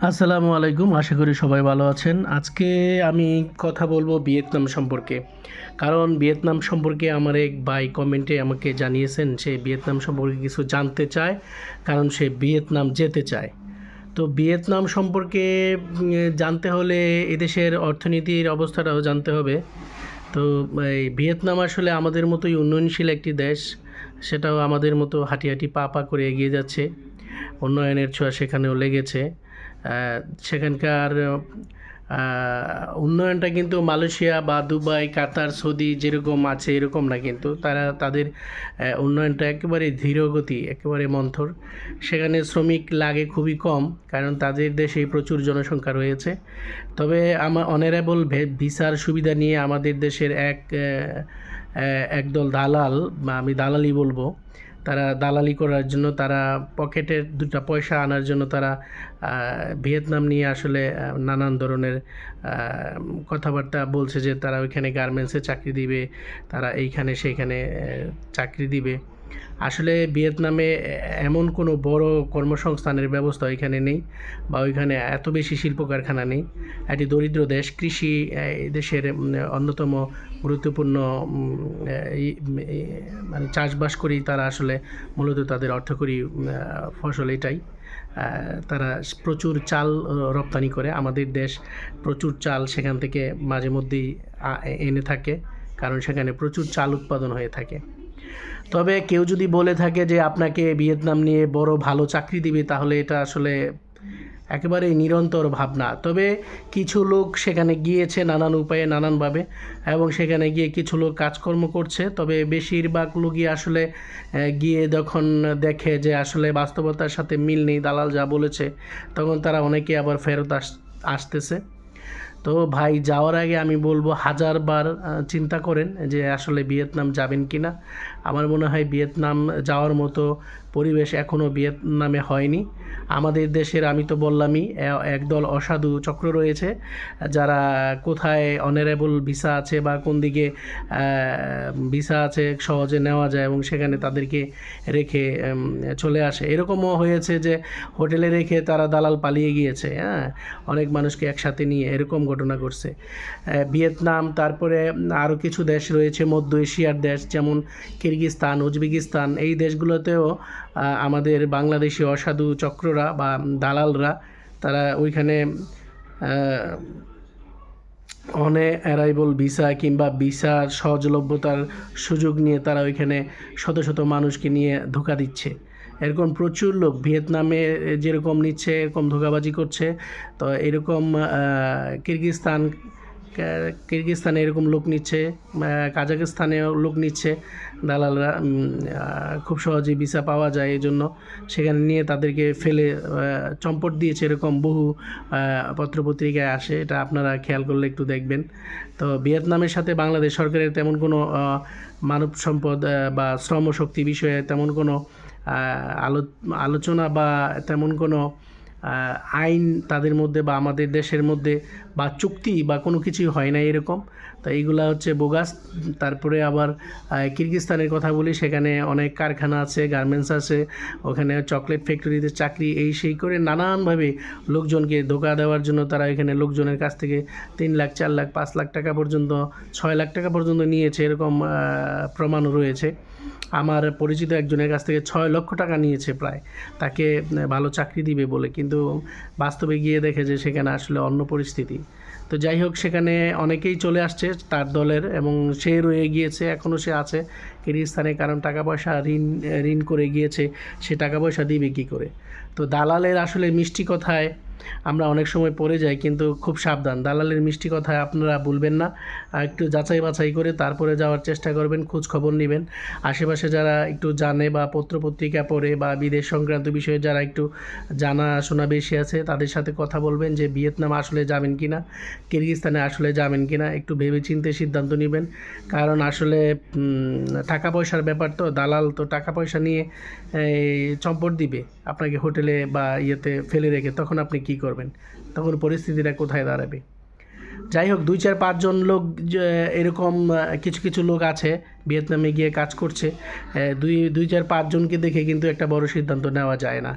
আসসালামু আলাইকুম, আশা করি সবাই ভালো আছেন। আজকে আমি কথা বলব ভিয়েতনাম সম্পর্কে। কারণ ভিয়েতনাম সম্পর্কে আমার এক ভাই কমেন্টে আমাকে জানিয়েছেন, সে ভিয়েতনাম সম্পর্কে কিছু জানতে চায়, কারণ সে ভিয়েতনাম যেতে চায়। তো ভিয়েতনাম সম্পর্কে জানতে হলে এদেশের অর্থনীতির অবস্থাটাও জানতে হবে। তো, এই ভিয়েতনাম আসলে আমাদের মতোই উন্নয়নশীল একটি দেশ। সেটাও আমাদের মতো হাঁটি হাঁটি পা পা করে এগিয়ে যাচ্ছে। উন্নয়নের ছোঁয়া সেখানেও লেগেছে। সেখানকার উন্নয়নটা কিন্তু মালয়েশিয়া বা দুবাই, কাতার, সৌদি যেরকম আছে এরকম না কিন্তু। তারা তাদের উন্নয়নটা একেবারে ধীরগতি, একেবারে মন্থর। সেখানে শ্রমিক লাগে খুবই কম, কারণ তাদের দেশে প্রচুর জনসংখ্যা রয়েছে। তবে আমার অনারেবল ভিসার সুবিধা নিয়ে আমাদের দেশের এক একদল দালাল, বা আমি দালালি বলব তারা দালালি করার জন্য, তারা পকেটের দুটা পয়সা আনার জন্য তারা ভিয়েতনাম নিয়ে আসলে নানান ধরনের কথাবার্তা বলছে যে তারা ওইখানে গার্মেন্টসে চাকরি দিবে, তারা এইখানে সেইখানে চাকরি দিবে। আসলে ভিয়েতনামে এমন কোনো বড় কর্মসংস্থানের ব্যবস্থা ওইখানে নেই বা ওইখানে এত বেশি শিল্প কারখানা নেই। একটি দরিদ্র দেশ, কৃষি দেশের অন্যতম গুরুত্বপূর্ণ মানে চাষবাস করেই তারা আসলে মূলত তাদের অর্থকরী ফসল এটাই। তারা প্রচুর চাল রপ্তানি করে। আমাদের দেশ প্রচুর চাল সেখান থেকে মাঝে মধ্যেই এনে থাকে। কারণ সেখানে প্রচুর চাল উৎপাদন হয়ে থাকে। তবে কেউ যদি বলে থাকে যে আপনাকে ভিয়েতনাম নিয়ে বড় ভালো চাকরি দিবে, তাহলে এটা আসলে একেবারে নিরন্তর ভাবনা। তবে কিছু লোক সেখানে গিয়েছে নানান উপায়ে, নানানভাবে, এবং সেখানে গিয়ে কিছু লোক কাজকর্ম করছে। তবে বেশিরভাগ লোকই আসলে গিয়ে যখন দেখে যে আসলে বাস্তবতার সাথে মিল নেই, দালাল যা বলেছে, তখন তারা অনেকে আবার ফেরত আস, আসতেছে। তো ভাই, যাওয়ার আগে আমি বলব, হাজারবার চিন্তা করেন যে আসলে ভিয়েতনাম যাবেন কি না আমার মনে হয় ভিয়েতনাম যাওয়ার মতো পরিবেশ এখনও ভিয়েতনামে হয়নি। আমাদের দেশের আমি তো বললামই একদল অসাধু চক্র রয়েছে যারা কোথায় অনারেবল ভিসা আছে বা কোন দিকে ভিসা আছে সহজে নেওয়া যায় এবং সেখানে তাদেরকে রেখে চলে আসে। এরকমও হয়েছে যে হোটেলে রেখে তারা দালাল পালিয়ে গিয়েছে হ্যাঁ? অনেক মানুষকে একসাথে নিয়ে এরকম ঘটনা আহ, ভিয়েতনাম তারপরে আরও কিছু দেশ রয়েছে মধ্য এশিয়ার দেশ যেমন কিরগিজস্তান উজবেকিস্তান এই দেশগুলোতেও আমাদের বাংলাদেশি অসাধু চক্ররা বা দালালরা তারা ওইখানে অনে অ্যারাইবল ভিসা কিংবা ভিসার সহজলভ্যতার সুযোগ নিয়ে তারা ওইখানে শত শত মানুষকে নিয়ে ধোকা দিচ্ছে। এরকম প্রচুর লোক ভিয়েতনামে যেরকম নিচ্ছে এরকম ধোকাবাজি করছে। তো এরকম আহ, কিরগিজস্তান কা- কিরগিজস্তানে এরকম লোক নিচ্ছে কাজাকিস্তানেও লোক নিচ্ছে, দালালরা খুব সহজেই ভিসা পাওয়া যায় এই জন্য সেখানে নিয়ে তাদেরকে ফেলে চম্পট দিয়েছে এরকম বহু পত্রপত্রিকায় আসে, এটা আপনারা খেয়াল করলে একটু দেখবেন। তো ভিয়েতনামের সাথে বাংলাদেশ সরকারের তেমন কোনো মানব সম্পদ বা শ্রমশক্তি বিষয়ে তেমন কোনো আলো, আলোচনা বা তেমন কোনো আইন তাদের মধ্যে বা আমাদের দেশের মধ্যে বা চুক্তি বা কোনো কিছুই হয় না এরকম। তো এইগুলা হচ্ছে বোগাস। তারপরে আবার আহ, কিরগিজস্তানের কথা বলি সেখানে অনেক কারখানা আছে গার্মেন্টস আছে ওখানে চকলেট ফ্যাক্টরিতে চাকরি এই সেই করে নানানভাবে লোকজনকে ধোকা দেওয়ার জন্য তারা এখানে লোকজনের কাছ থেকে তিন লাখ চার লাখ পাঁচ লাখ টাকা পর্যন্ত ছয় লাখ টাকা পর্যন্ত নিয়েছে এরকম প্রমাণও রয়েছে। আমার পরিচিত একজনের কাছ থেকে ছয় লক্ষ টাকা নিয়েছে প্রায়। তাকে ভালো চাকরি দিবে বলে। কিন্তু বাস্তবে গিয়ে দেখে যে সেখানে আসলে অন্য পরিস্থিতি। তো যাই হোক, সেখানে অনেকেই চলে আসছে তার দলের এবং সে রয়ে গিয়েছে এখনও সে আছে। কিরিস্তানে কারণ টাকা পয়সা ঋণ ঋণ করে গিয়েছে, সে টাকা পয়সা দিবে কী করে? তো দালালের আসলে মিষ্টি কথায় আমরা অনেক সময় পড়ে যাই, কিন্তু খুব সাবধান। দালালের মিষ্টি কথায় আপনারা ভুলবেন না। একটু যাচাই বাছাই করে তারপরে যাওয়ার চেষ্টা করবেন খোঁজ খবর নেবেন। আশেপাশে যারা একটু জানে বা পত্রপত্রিকা পড়ে বা বিদেশ সংক্রান্ত বিষয়ে যারা একটু জানা শোনা বেশি আছে, তাদের সাথে কথা বলবেন যে ভিয়েতনাম আসলে যাবেন কি না কিরগিজস্তানে আসলে যাবেন কি না একটু ভেবেচিন্তে সিদ্ধান্ত নেবেন। কারণ আসলে টাকা পয়সার ব্যাপার তো, দালাল তো টাকা পয়সা নিয়ে চম্পট দিবে। আপনাকে হোটেলে বা ইয়েতে ফেলে রেখে তখন আপনি কি করবেন? তখন পরিস্থিতিটা কোথায় দাঁড়াবে? যাই হোক দুই চার পাঁচজন লোক এরকম কিছু কিছু লোক আছে, ভিয়েতনামে গিয়ে কাজ করছে। দুই দুই চার পাঁচজনকে দেখে কিন্তু একটা বড় সিদ্ধান্ত নেওয়া যায় না।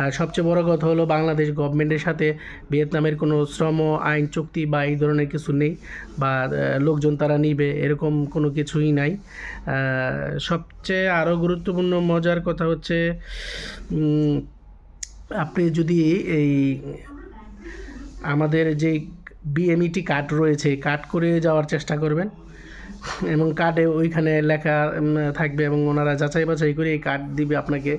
আর সবচেয়ে বড় কথা হলো, বাংলাদেশ গভর্নমেন্টের সাথে ভিয়েতনামের কোনো শ্রম, আইন, চুক্তি বা এই ধরনের কিছু নেই বা লোকজন তারা নিবে, এরকম কোনো কিছুই নাই। সবচেয়ে আরও গুরুত্বপূর্ণ, মজার কথা হচ্ছে আপনি যদি এই আমাদের যে বিএমইটি কার্ড রয়েছে কার্ড করে যাওয়ার চেষ্টা করবেন। এবং কার্ডে ওইখানে লেখা থাকবে এবং ওনারা যাচাই বাছাই করে এই কার্ড দিবে আপনাকে।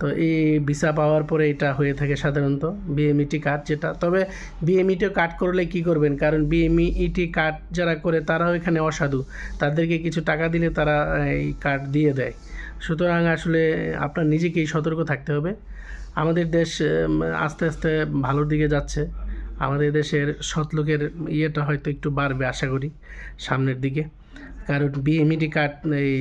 তো এই ভিসা পাওয়ার পরে এটা হয়ে থাকে সাধারণত বিএমইটি কার্ড যেটা। তবে বিএমইটি কার্ড করলে কি করবেন? কারণ বিএমইটি কার্ড যারা করে তারাও এখানে অসাধু। তাদেরকে কিছু টাকা দিলে তারা এই কার্ড দিয়ে দেয়। সুতরাং আসলে আপনার নিজেকেই সতর্ক থাকতে হবে। আমাদের দেশ আস্তে আস্তে ভালোর দিকে যাচ্ছে। আমাদের দেশের সৎ লোকের ইয়েটা হয়তো একটু বাড়বে, আশা করি, সামনের দিকে। কারণ বিএমইডি কার্ড এই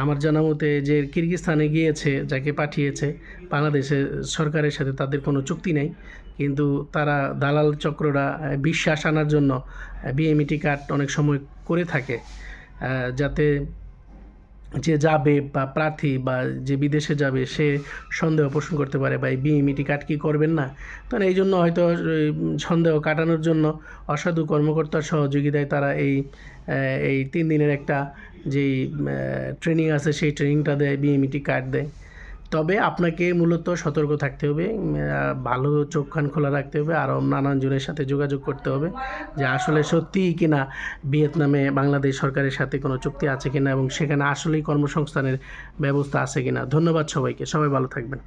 আমার জানা মতে যে কিরগিস্তানে গিয়েছে, যাকে পাঠিয়েছে, বাংলাদেশের সরকারের সাথে তাদের কোনো চুক্তি নেই। কিন্তু তারা দালাল চক্ররা বিশ্বাস আনার জন্য বিএমইটি কার্ড অনেক সময় করে থাকে যাতে যে যাবে বা প্রার্থী বা যে বিদেশে যাবে, সে সন্দেহ পোষণ করতে পারে, বা এই বিএমইটি কার্ড কি করবেন না? তাহলে এই জন্য হয়তো সন্দেহ কাটানোর জন্য অসাধু কর্মকর্তার সহযোগিতায় তারা এই এই তিন দিনের একটা যেই ট্রেনিং আছে, সেই ট্রেনিংটা দেয়, বিএমইটি কাট দেয়। তবে আপনাকে মূলত সতর্ক থাকতে হবে ভালো চোখ কান খোলা রাখতে হবে, আরও নানান জনের সাথে যোগাযোগ করতে হবে যে আসলে সত্যিই কিনা ভিয়েতনামে বাংলাদেশ সরকারের সাথে কোনো চুক্তি আছে কিনা এবং সেখানে আসলেই কর্মসংস্থানের ব্যবস্থা আছে কিনা। ধন্যবাদ সবাইকে, সবাই ভালো থাকবেন।